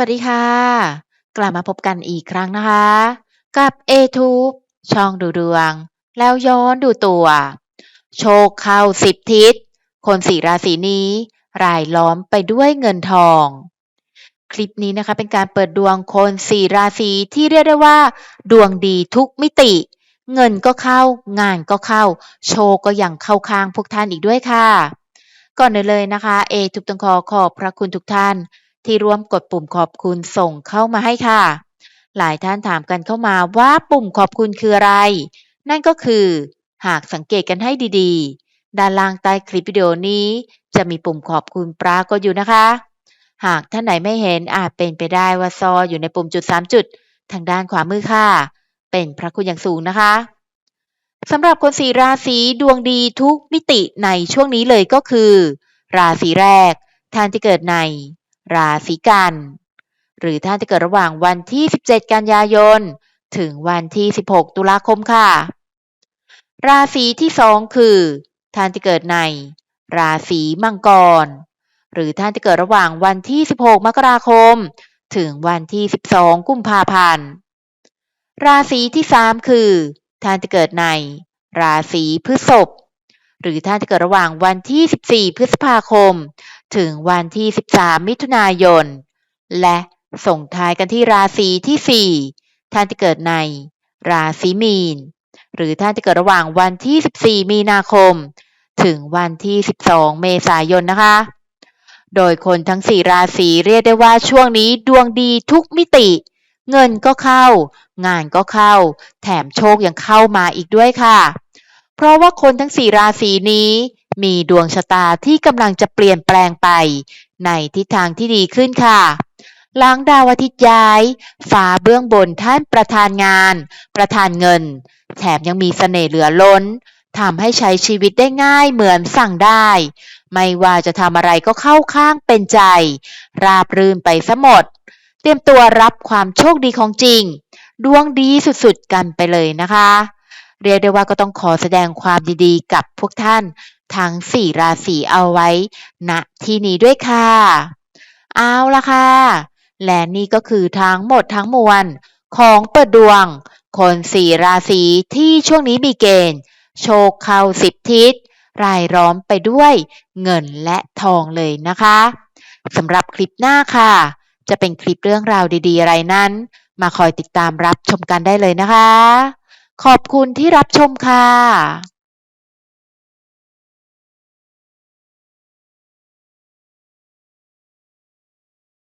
วัสดีค่ะ กลับมาพบกันอีกครั้งนะคะ กับ A-Tube ช่องดูดวง แล้วย้อนดูตัว โชคเข้าสิบทิศ คนสี่ราศีนี้ รายล้อมไปด้วยเงินทอง คลิปนี้นะคะเป็นการเปิดดวงคนสี่ราศีที่เรียกได้ว่า ดวงดีทุกมิติ เงินก็เข้างานก็เข้า โชคก็ยังเข้าข้างพวกท่านอีกด้วยค่ะ ก่อนอื่นเลยนะคะเอทุบตังคอขอบพระคุณทุกท่าน ที่ร่วมกดปุ่มขอบคุณส่งเข้ามาให้ค่ะ หลายท่านถามกันเข้ามาว่าปุ่มขอบคุณคืออะไร นั่นก็คือ หากสังเกตกันให้ดีๆ ด้านล่างใต้คลิปวิดีโอนี้ จะมีปุ่มขอบคุณปรากฏอยู่นะคะ หากท่านไหนไม่เห็นอาจเป็นไปได้ว่าซออยู่ในปุ่มจุด 3 จุด ทางด้านขวามือค่ะ เป็นพระคุณอย่างสูงนะคะสำหรับคนสี่ราศีดวงดีทุกมิติในช่วงนี้เลยก็คือ ราศีแรกท่านที่เกิดใน ราศีกัน หรือท่านที่เกิดระหว่างวันที่ 17 กันยายน ถึงวันที่ 16 ตุลาคมค่ะ ราศีที่สองคือ ท่านที่เกิดใน ราศีมังกร หรือท่านที่เกิดระหว่างวันที่ 16 มกราคม ถึงวันที่ 12 กุมภาพันธ์ ราศีที่สามคือ ท่านที่เกิดใน ราศีพฤษภหรือท่านที่เกิดระหว่างวันที่ 14 พฤษภาคม ถึงวันที่ 13 มิถุนายน และส่งท้ายกันที่ราศีที่ 4 ท่านที่เกิดในราศีมีน หรือท่านที่เกิดระหว่างวันที่ 14 มีนาคม ถึงวันที่ 12 เมษายนนะคะ โดยคนทั้ง 4 ราศีเรียกได้ว่าช่วงนี้ดวงดีทุกมิติ เงินก็เข้า งานก็เข้า แถมโชคยังเข้ามาอีกด้วยค่ะ เพราะว่าคนทั้ง 4 ราศีนี้ มีดวงชะตาที่กำลังจะเปลี่ยนแปลงไป ในทิศทางที่ดีขึ้นค่ะ หลังดาวอาทิตย์ย้ายฟ้าเบื้องบนท่านประธานงาน ประธานเงิน แถมยังมีเสน่ห์เหลือล้นทำให้ใช้ชีวิตได้ง่ายเหมือนสั่งได้ ไม่ว่าจะทำอะไรก็เข้าข้างเป็นใจ ราบรื่นไปซะหมด เตรียมตัวรับความโชคดีของจริง ดวงดีสุดๆกันไปเลยนะคะ เรียกได้ว่าก็ต้องขอแสดงความดีๆกับพวกท่าน ทั้ง 4 ราศีเอาไว้ณที่นี้ด้วยค่ะ เอาละค่ะ และนี่ก็คือทั้งหมดทั้งมวลของเปิดดวง คนสี่ราศีที่ช่วงนี้มีเกณฑ์ โชคเข้าสิบทิศ รายล้อมไปด้วยเงินและทองเลยนะคะสำหรับคลิปหน้าค่ะ จะเป็นคลิปเรื่องราวดีๆ อะไรนั้น มาคอยติดตามรับชมกันได้เลยนะคะ ขอบคุณที่รับชมค่ะ